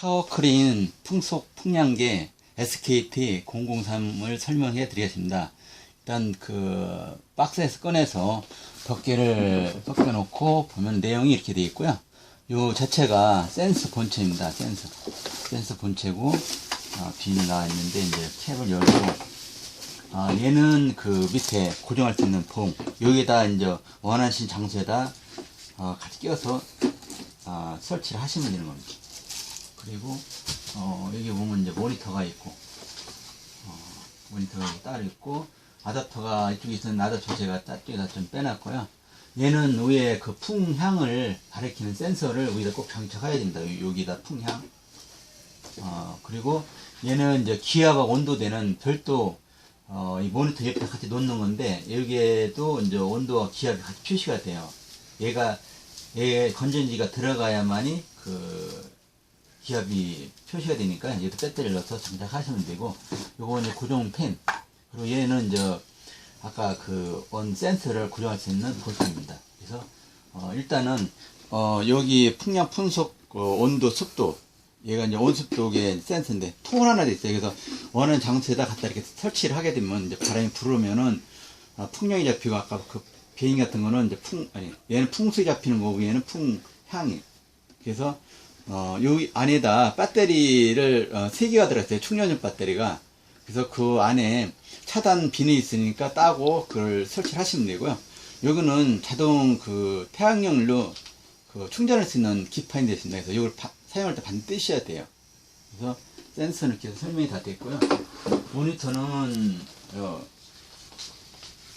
파워크린 풍속 풍량계 SKT 003을 설명해 드리겠습니다. 일단 그 박스에서 꺼내서 덮개를 벗겨 놓고 보면 내용이 이렇게 되어 있고요. 요 자체가 센서 본체입니다. 센서. 센서 본체고 아, 비닐 나와 있는데 이제 캡을 열고 아, 얘는 그 밑에 고정할 수 있는 봉 여기다 이제 원하신 장소에다 어, 같이 끼워서 아, 설치를 하시면 되는 겁니다. 그리고 어, 여기 보면 이제 모니터가 있고 어, 모니터가 따로 있고 아답터가 이쪽에 있는 아답터 제가 따쪽에다 좀 빼놨고요. 얘는 위에 그 풍향을 가리키는 센서를 위에다 꼭 장착해야. 요- 여기다 풍향. 어, 그리고 얘는 이제 기압과 온도되는 별도 어, 이 모니터 옆에 같이 놓는 건데 여기에도 이제 온도와 기압이 같이 표시가 돼요. 얘가 얘 건전지가 들어가야만이 그 기압이 표시가 되니까 얘도 배터리를 넣어서 장착하시면 되고 요거 이제 고정 펜 그리고 얘는 이제 아까 그 원 센서를 고정할 수 있는 볼트입니다. 그래서 어, 일단은 어, 여기 풍량 풍속 어, 온도 습도 얘가 이제 온습도계 센서인데 통 하나 돼 있어요. 그래서 원하는 장소에다 갖다 이렇게 설치를 하게 되면 이제 바람이 불으면은 어, 풍량이 잡히고 아까 그 비행 같은 거는 이제 풍 아니 얘는 풍수에 잡히는 거고 얘는 풍향이 그래서 어, 요 안에다 배터리를 어, 3개가 들어있어요. 충전용 배터리가. 그래서 그 안에 차단 비닐이 있으니까 따고 그걸 설치를 하시면 되고요. 여기는 자동 그 태양열로 그 충전할 수 있는 기판이 되십니다. 그래서 이걸 바- 사용할 때 반드시 해야 돼요. 그래서 센서는 이렇게 설명이 다 됐고요. 모니터는 어,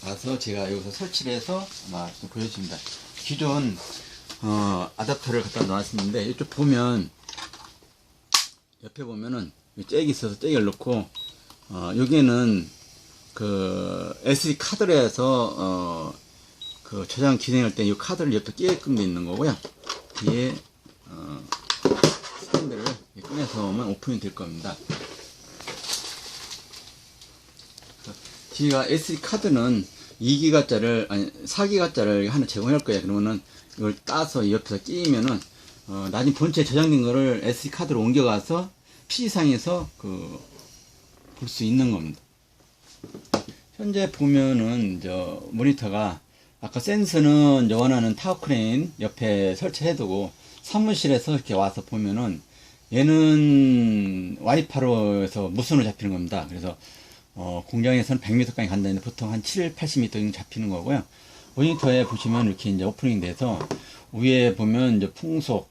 와서 제가 여기서 설치를 해서 아마 좀 보여줍니다. 기존 어, 아답터를 갖다 놨었는데 이쪽 보면 옆에 보면은 이 잭이 있어서 잭을 넣고 어, 여기는 그 SD 카드로 해서 어, 그 저장 진행할 때 이 카드를 옆에 끼게끔 돼 있는 거고요. 뒤에 어, 스탠드를 꺼내서 오면 오픈이 될 겁니다. 뒤가 SD 카드는 2기가짜리를 아니 4기가짜리를 하나 제공할 거예요. 그러면은 이걸 따서 옆에서 끼면은 어, 나중에 본체 저장된 거를 SD 카드로 옮겨가서 PC상에서 그 볼 수 있는 겁니다. 현재 보면은 저 모니터가 아까 센서는 원하는 타워크레인 옆에 설치해두고 사무실에서 이렇게 와서 보면은 얘는 와이파로 해서 무선으로 잡히는 겁니다. 그래서 어, 공장에서는 100m까지 간다는데 보통 한 7, 80m 정도 잡히는 거고요. 모니터에 보시면 이렇게 이제 오프닝 돼서 위에 보면 이제 풍속,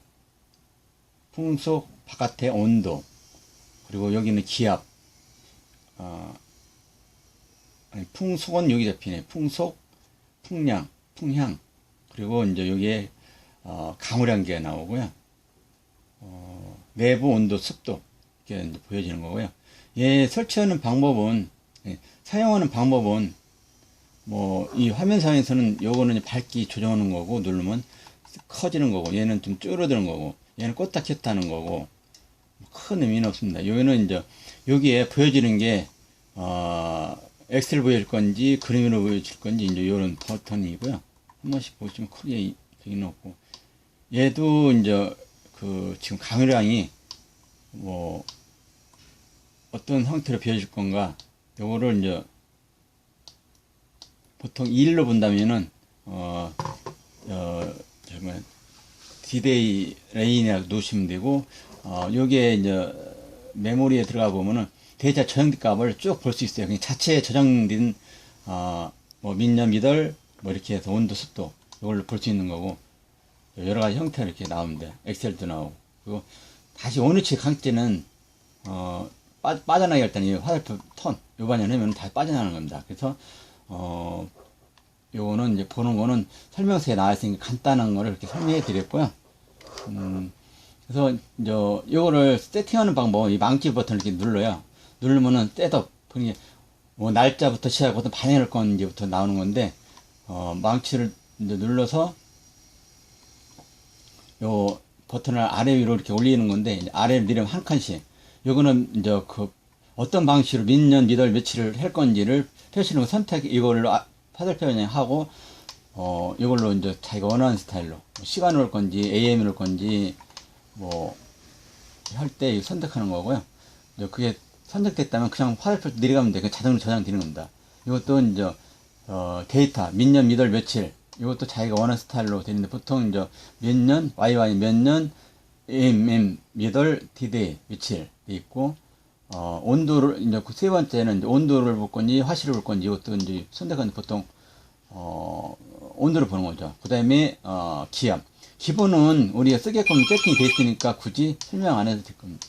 풍속 바깥의 온도, 그리고 여기는 기압, 어, 아니, 풍속은 여기 잡히네. 풍속, 풍량, 풍향, 그리고 이제 여기에 어, 강우량계가 나오고요. 어, 내부 온도, 습도 이렇게 보여지는 거고요. 얘 설치하는 방법은 예, 사용하는 방법은 뭐 이 화면상에서는 요거는 밝기 조정하는 거고 누르면 커지는 거고 얘는 좀 줄어드는 거고 얘는 껐다 켰다 하는 거고 큰 의미는 없습니다. 여기는 이제 여기에 보여지는 게 어, 엑셀 보여줄 건지 그림으로 보여줄 건지 이제 이런 버튼이고요. 한 번씩 보시면 크게 되긴 없고 얘도 이제 그 지금 강의량이 뭐 어떤 형태로 비워질 건가 요거를 이제 보통 2일로 본다면은 어, 어 정말 디데이 레인이라고 놓으시면 되고 어 요게 이제 메모리에 들어가 보면은 데이터 저장된 값을 쭉 볼 수 있어요. 그냥 자체에 저장된 어뭐 민년 미덜 뭐 이렇게 해서 온도 습도 이걸로 볼 수 있는 거고 여러 가지 형태로 이렇게 나옵니다. 엑셀도 나오고 그리고 다시 어느 치 강제는 어 빠, 빠져나게 할 때는 이 화살표 턴 요반연 하면 다 빠져나가는 겁니다. 그래서 어 요거는 이제 보는 거는 설명서에 나와 있으니까 간단한 거를 이렇게 설명해 드렸고요. 음, 그래서 이제 요거를 세팅하는 방법 이 망치 버튼을 이렇게 눌러요. 누르면은 셋업 그게 뭐 날짜부터 시작하고 어떤 반영할 건지부터 나오는 건데 어 망치를 눌러서 요 버튼을 아래 위로 이렇게 올리는 건데 아래로 내리면 한 칸씩 요거는 이제 그 어떤 방식으로 몇 년, 몇월, 며칠을 할 건지를 표시는 선택 이걸로 아, 화살표 그냥 하고 어 이걸로 이제 자기가 원하는 스타일로 뭐 시간을 올 건지 AM을 올 건지 뭐 할 때 선택하는 거고요. 이제 그게 선택됐다면 그냥 화살표 내려가면 돼. 그 자동으로 저장되는 겁니다. 이것도 이제 어, 데이터 몇 년, 몇월, 며칠 이것도 자기가 원하는 스타일로 되는데 보통 이제 몇 년, YY 몇 년, MM 몇월, 디데이 며칠 돼 있고 어, 온도를 이제 그 세 번째는 이제 온도를 볼 건지 화실을 볼 건지 이것도 이제 선택하는 보통 어, 온도를 보는 거죠. 그 다음에, 어, 기압. 기본은 우리가 쓰게끔 세팅이 돼 있으니까 굳이 설명 안 해도 될 겁니다.